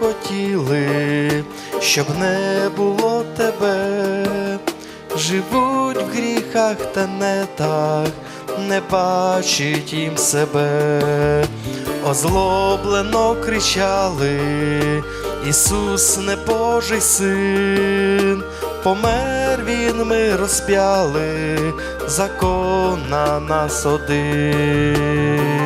хотіли, щоб не було тебе, живуть в гріхах та нетах, не бачить їм себе, озлоблено кричали, Ісус не Божий син, помер він, ми розп'яли, закон на нас один.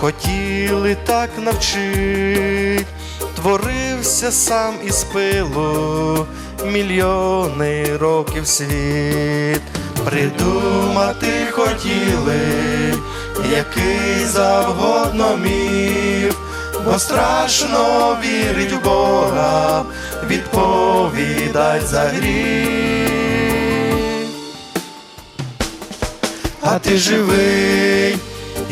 хотіли так навчить, творився сам із пилу мільйони років світ, придумати хотіли, який завгодно міф, бо страшно вірить в Бога, відповідать за гріх. а ти живий,